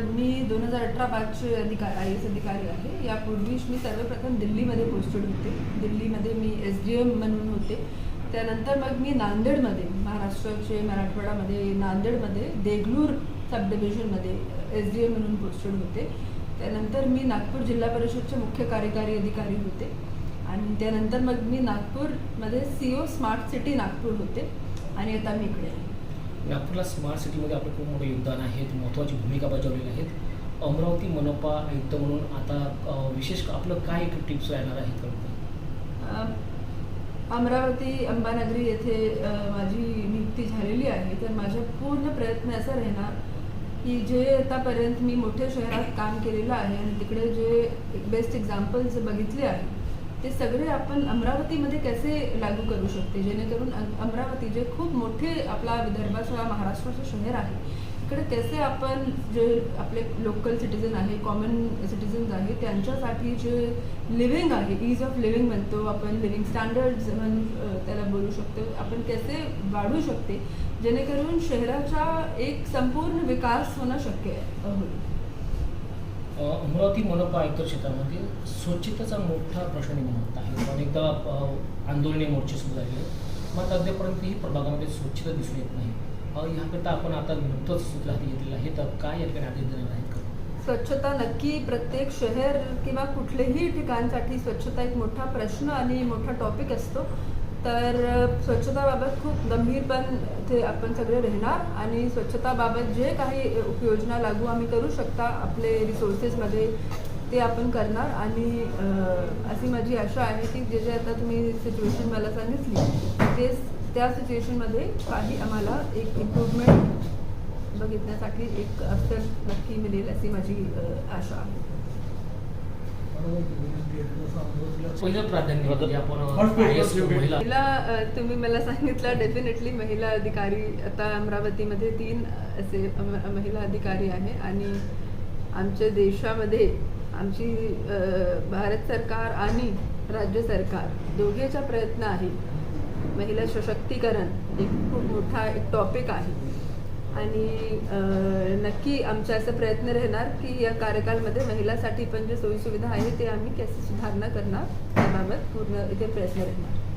तर मी दोन हजार अठरा बॅचचे अधिकारी आय एस अधिकारी आहे. यापूर्वीच मी सर्वप्रथम दिल्लीमध्ये पोस्टेड होते. दिल्लीमध्ये मी एस डी एम म्हणून होते. त्यानंतर मग मी नांदेडमध्ये महाराष्ट्राचे मराठवाडामध्ये नांदेडमध्ये देगलूर सब डिव्हिजनमध्ये एस डी एम म्हणून पोस्टेड होते. त्यानंतर मी नागपूर जिल्हा परिषदचे मुख्य कार्यकारी अधिकारी होते. आणि त्यानंतर मग मी नागपूरमध्ये C O smart city Nagpur होते. आणि आता मी इकडे आहे. नागपूरला स्मार्ट सिटीमध्ये आपलं खूप मोठं योगदान आहे. महत्त्वाची भूमिका बजावलेली आहेत. अमरावती मनपा आयुक्त म्हणून आता विशेष आपलं काय एक टिप्स राहणार आहे अमरावती अंबानगरी येथे माझी नियुक्ती झालेली आहे. तर माझा पूर्ण प्रयत्न असा राहणार की जे आतापर्यंत मी मोठ्या शहरात काम केलेलं आहे आणि तिकडे जे बेस्ट एक्झाम्पल्स बघितले आहे ते सगळे आपण अमरावतीमध्ये कसे लागू करू शकते? जेणेकरून अमरावती जे खूप मोठे आपला विदर्भाचं महाराष्ट्राचं शहर आहे इकडे कसे आपण जे आपले लोकल सिटीजन आहे कॉमन सिटीजन्स आहे त्यांच्यासाठी जे लिव्हिंग आहे इज ऑफ लिव्हिंग म्हणतो आपण लिव्हिंग स्टँडर्ड्स म्हणून त्याला बोलू शकतो. आपण कसे वाढू शकते? जेणेकरून शहराचा एक संपूर्ण विकास होणं शक्य आहे. होईल अमरावती मनपा आयुक्त क्षेत्रामध्ये स्वच्छतेचा मोठा प्रश्न निर्माण होत आहे अनेकदा आंदोलने मोर्चे सुरू झाले मग अद्यापर्यंत ही प्रभागामध्ये स्वच्छता दिसून येत नाही. अ, ह्याकरता आपण आता नुकतंच सूत्र हाती घेतलेलं आहे तर काय या ठिकाणी आदेश देणार आहेत स्वच्छता नक्की प्रत्येक शहर किंवा कुठल्याही ठिकाणसाठी स्वच्छता एक मोठा प्रश्न आणि मोठा टॉपिक असतो. तर स्वच्छताबाबत खूप गंभीरपण ते आपण सगळे राहणार आणि स्वच्छताबाबत जे काही उपयोजना लागू आम्ही करू शकता आपले रिसोर्सेसमध्ये ते आपण करणार आणि अशी माझी आशा आहे की जे जे आता तुम्ही सिच्युएशन मला सांगितली ते त्या सिच्युएशनमध्ये काही आम्हाला एक इम्प्रूव्हमेंट बघितण्यासाठी एक अवसर नक्की मिळेल अशी माझी आशा आहे. पहिलं प्राधान्य म्हणजे आपण. महिला महिला अ, तुम्ही मला सांगितलं डेफिनेटली महिला अधिकारी आता अमरावतीमध्ये तीन असे अम- महिला अधिकारी आहे आणि आमच्या देशामध्ये आमची अ, भारत सरकार आणि राज्य सरकार दोघेचा प्रयत्न आहे महिला सशक्तीकरण एक खूप मोठा एक टॉपिक आहे आणि नक्की आमचा असं प्रयत्न राहणार की या कार्यकालमध्ये महिलासाठी पण जे सोयीसुविधा आहे ते आम्ही कसे सुधारणा करणार. त्याबाबत पूर्ण इथे प्रयत्न राहणार.